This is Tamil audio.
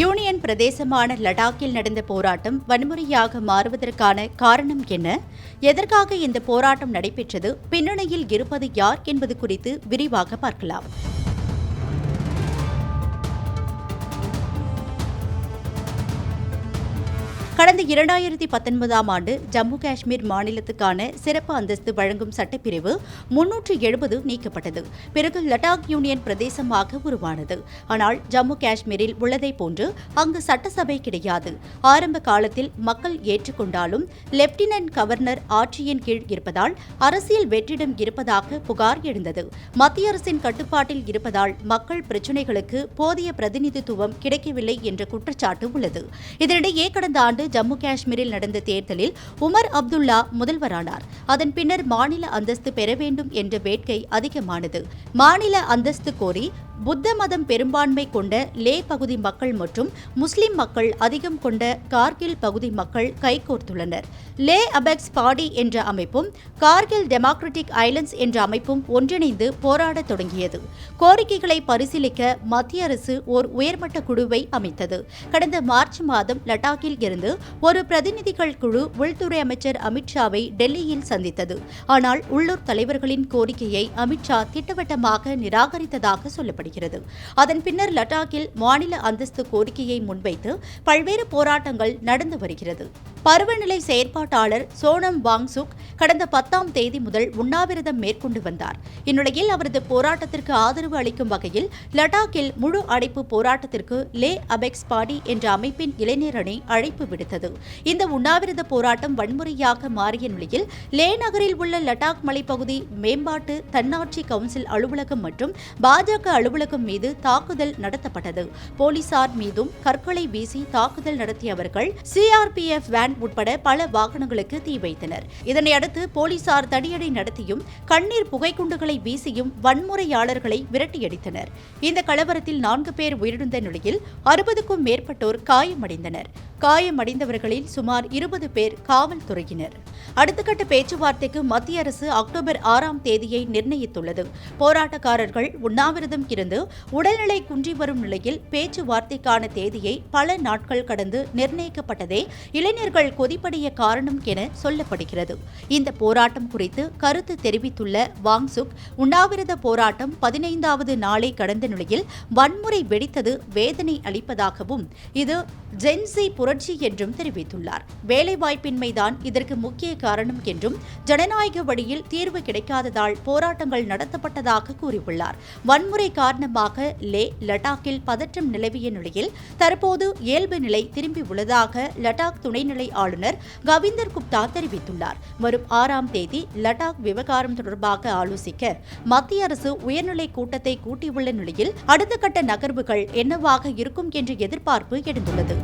யூனியன் பிரதேசமான லடாக்கில் நடந்த போராட்டம் வன்முறையாக மாறுவதற்கான காரணம் என்ன? எதற்காக இந்த போராட்டம் நடைபெற்றது? பின்னணியில் இருப்பது யார் என்பது குறித்து விரிவாக பார்க்கலாம். கடந்த இரண்டாயிரத்தி பத்தொன்பதாம் ஆண்டு ஜம்மு காஷ்மீர் மாநிலத்துக்கான சிறப்பு அந்தஸ்து வழங்கும் சட்டப்பிரிவு முன்னூற்று எழுபது நீக்கப்பட்டது. பிறகு லடாக் யூனியன் பிரதேசமாக உருவானது. ஆனால் ஜம்மு காஷ்மீரில் உள்ளதை போன்று அங்கு சட்டசபை கிடையாது. ஆரம்ப காலத்தில் மக்கள் ஏற்றுக்கொண்டாலும் லெப்டினன்ட் கவர்னர் ஆட்சியின் கீழ் இருப்பதால் அரசியல் வெற்றிடம் இருப்பதாக புகார் எழுந்தது. மத்திய அரசின் கட்டுப்பாட்டில் இருப்பதால் மக்கள் பிரச்சினைகளுக்கு போதிய பிரதிநிதித்துவம் கிடைக்கவில்லை என்ற குற்றச்சாட்டு உள்ளது. இதனிடையே கடந்த ஆண்டு ஜம்மு காஷ்மீரில் நடந்த தேர்தலில் உமர் அப்துல்லா முதல்வரானார். அதன் பின்னர் மாநில அந்தஸ்து பெற வேண்டும் என்ற வேட்கை அதிகமானது. மாநில அந்தஸ்து கோரி புத்த மதம் பெரும்பான்மை கொண்ட லே பகுதி மக்கள் மற்றும் முஸ்லிம் மக்கள் அதிகம் கொண்ட கார்கில் பகுதி மக்கள் கைகோர்த்துள்ளனர். லே அபெக்ஸ் பாடி என்ற அமைப்பும் கார்கில் டெமோக்ராட்டிக் ஐலண்ட்ஸ் என்ற அமைப்பும் ஒன்றிணைந்து போராடத் தொடங்கியது. கோரிக்கைகளை பரிசீலிக்க மத்திய அரசு ஓர் உயர்மட்ட குழுவை அமைத்தது. கடந்த மார்ச் மாதம் லடாக்கில் இருந்து ஒரு பிரதிநிதிகள் குழு உள்துறை அமைச்சர் அமித்ஷாவை டெல்லியில் சந்தித்தது. ஆனால் உள்ளூர் தலைவர்களின் கோரிக்கையை அமித்ஷா திட்டவட்டமாக நிராகரித்ததாக சொல்லப்பட்டது. வருகிறது அதன் பின்னர் லடாக்கில் மாநில அந்தஸ்து கோரிக்கையை முன்வைத்து பல்வேறு போராட்டங்கள் நடந்து வருகிறது. பருவநிலை செயற்பாட்டாளர் சோனம் வாங்சுக் கடந்த பத்தாம் தேதி முதல் உண்ணாவிரதம் மேற்கொண்டு வந்தார். இந்நிலையில் அவரது போராட்டத்திற்கு ஆதரவு அளிக்கும் வகையில் லடாக்கில் முழு அடைப்பு போராட்டத்திற்கு லே அபெக்ஸ் பாடி என்ற அமைப்பின் இளைஞர் அணி அழைப்பு விடுத்தது. இந்த உண்ணாவிரத போராட்டம் வன்முறையாக மாறிய நிலையில் லே நகரில் உள்ள லடாக் மலைப்பகுதி மேம்பாட்டு தன்னாட்சி கவுன்சில் அலுவலகம் மற்றும் பாஜக அலுவலகம் மீது தாக்குதல் நடத்தப்பட்டது. போலீசார் மீதும் கற்களை வீசி தாக்குதல் நடத்தியவர்கள் சிஆர்பிஎஃப் வேன் உட்பட பல வாகனங்களுக்கு தீ வைத்தனர். இதனையடுத்து போலீசார் தடியடை நடத்தியும் கண்ணீர் புகைக்குண்டுகளை வீசியும் வன்முறையாளர்களை விரட்டியடித்தனர். இந்த கலவரத்தில் நான்கு பேர் உயிரிழந்த நிலையில் அறுபதுக்கும் மேற்பட்டோர் காயமடைந்தனர். காயமடைந்தவர்களில் சுமார் இருபது பேர் காவல்துறையினர். அடுத்த கட்ட பேச்சுவார்த்தைக்கு மத்திய அரசு அக்டோபர் ஆறாம் தேதியை நிர்ணயித்துள்ளது. போராட்டக்காரர்கள் உண்ணாவிரதம் இருந்து உடல்நிலை குன்றி வரும் நிலையில் பேச்சுவார்த்தைக்கான தேதியை பல நாட்கள் கடந்து நிர்ணயிக்கப்பட்டதே இளைஞர்கள் கொதிப்படைய காரணம் என சொல்லப்படுகிறது. இந்த போராட்டம் குறித்து கருத்து தெரிவித்துள்ள வாங்சுக் உண்ணாவிரத போராட்டம் பதினைந்தாவது நாளை கடந்த நிலையில் வன்முறை வெடித்தது வேதனை அளிப்பதாகவும் இது ஜென்சி புரட்சி என்றும் தெரிவித்துள்ளார். வேலைவாய்ப்பின்மைதான் இதற்கு முக்கிய காரணம் என்றும் ஜனநாயக வழியில் தீர்வு கிடைக்காததால் போராட்டங்கள் நடத்தப்பட்டதாக கூறியுள்ளார். வன்முறை காரணமாக லே லடாக்கில் பதற்றம் நிலவிய நிலையில் தற்போது இயல்பு நிலை திரும்பியுள்ளதாக லடாக் துணைநிலை ஆளுநர் கவிந்தர் குப்தா தெரிவித்துள்ளார். வரும் ஆறாம் தேதி லடாக் விவகாரம் தொடர்பாக ஆலோசிக்க மத்திய அரசு உயர்நிலை கூட்டத்தை கூட்டியுள்ள நிலையில் அடுத்த கட்ட நகர்வுகள் என்னவாக இருக்கும் என்ற எதிர்பார்ப்பு எழுந்துள்ளது.